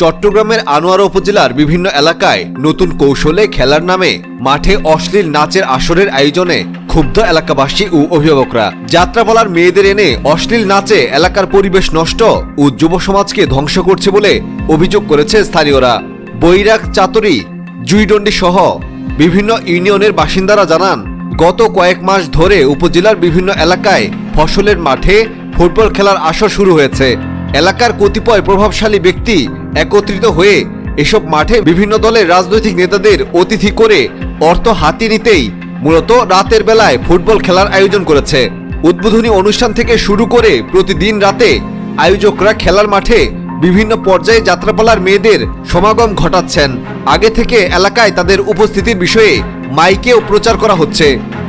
চট্টগ্রামের আনোয়ারা উপজেলার বিভিন্ন এলাকায় নতুন কৌশলে খেলার নামে মাঠে অশ্লীল নাচের আসরের আয়োজনে ক্ষুব্ধ এলাকাবাসী ও অভিভাবকরা। যাত্রাপালার মেয়েদের এনে অশ্লীল নাচে এলাকার পরিবেশ নষ্ট ও যুব সমাজকে ধ্বংস করছে বলে অভিযোগ করেছে স্থানীয়রা। বৈরাগ চাতরি, জুইডন্ডি সহ বিভিন্ন ইউনিয়নের বাসিন্দারা জানান গত কয়েক মাস ধরে উপজেলার বিভিন্ন এলাকায় ফসলের মাঠে ফুটবল খেলার আসর শুরু হয়েছে। এলাকার কতিপয় প্রভাবশালী ব্যক্তি একত্রিত হয়ে এসব মাঠে বিভিন্ন দলের রাজনৈতিক নেতাদের অতিথি করে অর্থ হাতি নিতেই মূলত রাতের বেলায় ফুটবল খেলার আয়োজন করেছে। উদ্বোধনী অনুষ্ঠান থেকে শুরু করে প্রতিদিন রাতে আয়োজকরা খেলার মাঠে বিভিন্ন পর্যায়ে যাত্রাপালার মেয়েদের সমাগম ঘটাচ্ছেন। আগে থেকে এলাকায় তাদের উপস্থিতির বিষয়ে মাইকেও প্রচার করা হচ্ছে।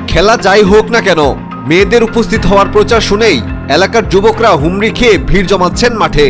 খেলা যাই হোক না কেন, মেয়েদের উপস্থিত হওয়ার প্রচার শুনেই এলাকার যুবকরা হুমড়ি খেয়ে ভিড় জমাচ্ছেন মাঠে।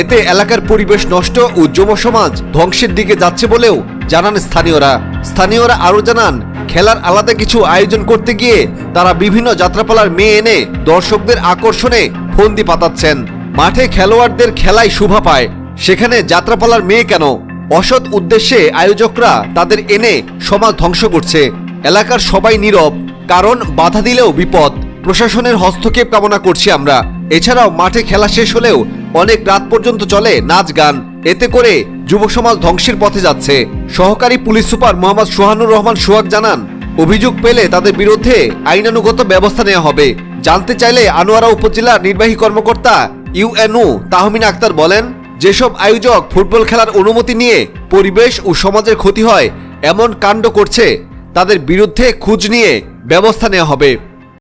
এতে এলাকার পরিবেশ নষ্ট ও যুব সমাজ ধ্বংসের দিকে যাচ্ছে বলেও জানান স্থানীয়রা। স্থানীয়রা আরও জানান, খেলার আলাদা কিছু আয়োজন করতে গিয়ে তারা বিভিন্ন যাত্রাপালার মেয়ে এনে দর্শকদের আকর্ষণে ফন্দি পাতাচ্ছেন। মাঠে খেলোয়াড়দের খেলায় শোভা পায়। সেখানে যাত্রাপালার মেয়ে কেন অসৎ উদ্দেশ্যে আয়োজকরা তাদের এনে সমাজ ধ্বংস করছে। এলাকার সবাই নীরব, কারণ বাধা দিলেও বিপদ। প্রশাসনের হস্তক্ষেপ কামনা করছি আমরা। এছাড়াও মাঠে খেলা শেষ হলেও অনেক রাত পর্যন্ত চলে নাচ গান। এতে করে যুব সমাজ ধ্বংসের পথে যাচ্ছে। সহকারী পুলিশ সুপার মোহাম্মদ সোহানুর রহমান সোহাগ জানান, অভিযোগ পেলে তাদের বিরুদ্ধে আইনানুগত ব্যবস্থা নেওয়া হবে। জানতে চাইলে আনোয়ারা উপজেলার নির্বাহী কর্মকর্তা ইউএনও তাহমিনা আক্তার বলেন যেসব আয়োজক ফুটবল খেলার অনুমতি নিয়ে পরিবেশ ও সমাজের ক্ষতি হয়, এমন কাণ্ড করছে, তাদের বিরুদ্ধে খুঁজ নিয়ে ব্যবস্থা নেওয়া হবে।